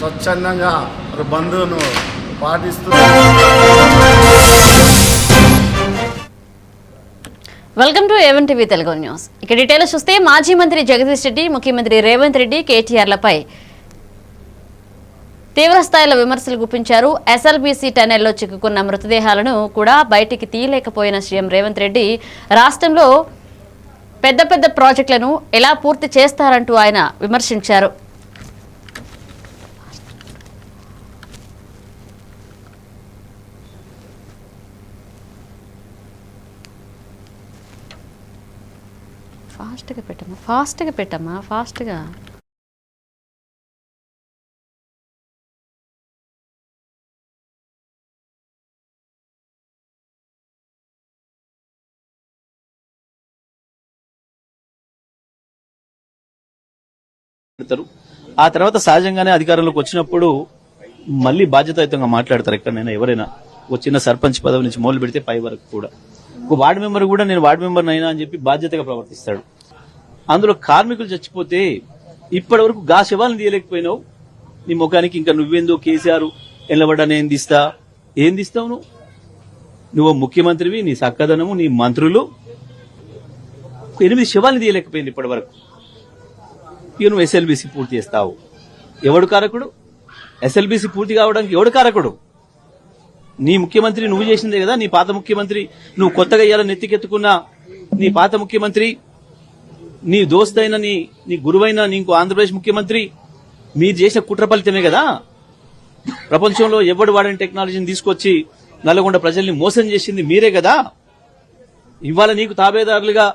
స్వచ్ఛందంగా బంధువును పాటిస్తూ welcome to A one TV Telugu news. ఇక డీటెయిల్ చూస్తే మాజీ మంత్రి జగదీష్ రెడ్డి ముఖ్యమంత్రి రేవంత్ రెడ్డి కేటీఆర్లపై తీవ్రస్థాయిలో విమర్శలు గుప్పించారు. ఎస్ఎల్బీసీ టనెల్లో చిక్కుకున్న మృతదేహాలను కూడా బయటికి తీయలేకపోయిన సీఎం రేవంత్ రెడ్డి రాష్ట్రంలో పెద్ద పెద్ద ప్రాజెక్టులను ఎలా పూర్తి చేస్తారంటూ ఆయన విమర్శించారు. ఫాస్ట్గా పెట్టమ్మా ఫాస్ట్గా పెట్టమ్మా ఫాస్ట్గా. పెడతారు. ఆ తర్వాత సహజంగానే అధికారంలోకి వచ్చినప్పుడు మళ్ళీ బాధ్యతాయుతంగా మాట్లాడతారు ఎక్కడైనా ఎవరైనా. వచ్చిన సర్పంచ్ పదవి నుంచి మొదలు పెడితే పై వరకు కూడా. ఒక వార్డు మెంబర్ కూడా నేను వార్డు మెంబర్ అయినా అని చెప్పి బాధ్యతగా ప్రవర్తిస్తాడు. అందులో కార్మికులు చచ్చిపోతే ఇప్పటి వరకు గా శవాలను తీయలేకపోయినావు. నీ ముఖానికి ఇంకా నువ్వేందో కేసీఆర్ ఎల్లబడ్డా నేను తీస్తా? ఏం తీస్తావు నువ్వు? నువ్వు ముఖ్యమంత్రివి నీ సక్కదనము నీ మంత్రులు. ఎనిమిది శవాలను తీయలేకపోయింది ఇప్పటి వరకు ఇక నువ్వు ఎస్ఎల్బీసీ పూర్తి చేస్తావు. ఎవడు కారకుడు? ఎస్ఎల్బీసీ పూర్తి కావడానికి ఎవడు కారకుడు? నీ ముఖ్యమంత్రి నువ్వు చేసిందే కదా నీ పాత ముఖ్యమంత్రి. నువ్వు కొత్తగా ఇయ్యాల నెత్తికెత్తుకున్న నీ పాత ముఖ్యమంత్రి నీ దోస్తైన నీ నీ గురువైన నీకు ఆంధ్రప్రదేశ్ ముఖ్యమంత్రి. మీరు చేసిన కుట్ర ఫలితమే కదా. ప్రపంచంలో ఎవడు వాడని టెక్నాలజీని తీసుకొచ్చి నల్గొండ ప్రజల్ని మోసం చేసింది మీరే కదా. ఇవాళ నీకు తాబేదారులుగా